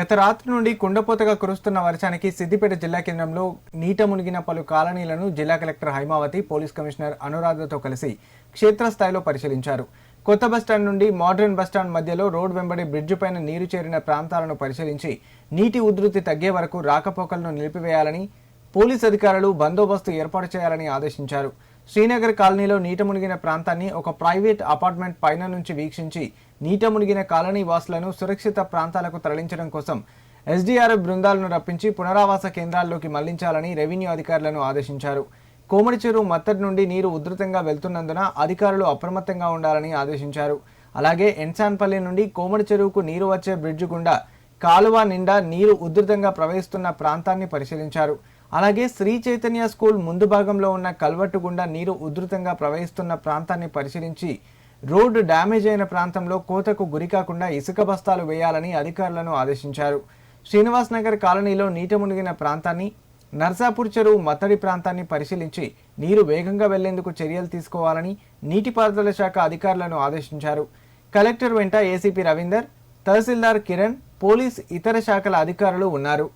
గత రాత్రి నుండి కుండపోతగా కురుస్తున్న వర్షానికి సిద్దిపేట జిల్లా కేంద్రంలో నీట మునిగిన పలు కాలనీలను జిల్లా కలెక్టర్ హైమావతి పోలీస్ కమిషనర్ అనురాధతో కలిసి క్షేత్రస్థాయిలో పరిశీలించారు. కొత్త బస్టాండ్ నుండి మోడర్న్ బస్టాండ్ మధ్యలో రోడ్ వెంబడి బ్రిడ్జి పైన నీరు చేరిన ప్రాంతాలను పరిశీలించి నీటి ఉధృతి తగ్గే వరకు రాకపోకలను నిలిపివేయాలని పోలీస్ అధికారులు బందోబస్తు ఏర్పాటు చేయాలని ఆదేశించారు. శ్రీనగర్ కాలనీలో నీట మునిగిన ప్రాంతాన్ని ఒక ప్రైవేట్ అపార్ట్మెంట్ పైన నుంచి వీక్షించి నీట మునిగిన కాలనీ వాసులను సురక్షిత ప్రాంతాలకు తరలించడం కోసం ఎస్డీఆర్ఎఫ్ బృందాలను రప్పించి పునరావాస కేంద్రాల్లోకి మళ్ళించాలని రెవెన్యూ అధికారులను ఆదేశించారు. కోమడి చెరువు మత్తడి నుండి నీరు ఉధృతంగా వెళ్తున్నందున అధికారులు అప్రమత్తంగా ఉండాలని ఆదేశించారు. అలాగే ఎన్సాన్పల్లి నుండి కోమడి చెరువుకు నీరు వచ్చే బ్రిడ్జి గుండా కాలువ నిండా నీరు ఉధృతంగా ప్రవహిస్తున్న ప్రాంతాన్ని పరిశీలించారు. అలాగే శ్రీ చైతన్య స్కూల్ ముందు భాగంలో ఉన్న కల్వట్టు గుండా నీరు ఉధృతంగా ప్రవహిస్తున్న ప్రాంతాన్ని పరిశీలించి రోడ్డు డ్యామేజ్ అయిన ప్రాంతంలో కోతకు గురికాకుండా ఇసుక బస్తాలు వేయాలని అధికారులను ఆదేశించారు. శ్రీనివాస్ నగర్ కాలనీలో నీట మునిగిన ప్రాంతాన్ని నర్సాపూర్ చెరువు మత్తడి ప్రాంతాన్ని పరిశీలించి నీరు వేగంగా వెళ్ళేందుకు చర్యలు తీసుకోవాలని నీటిపారుదల శాఖ అధికారులను ఆదేశించారు. కలెక్టర్ వెంట ఏసీపీ రవీందర్ తహసీల్దార్ కిరణ్ పోలీస్ ఇతర శాఖల అధికారులు ఉన్నారు.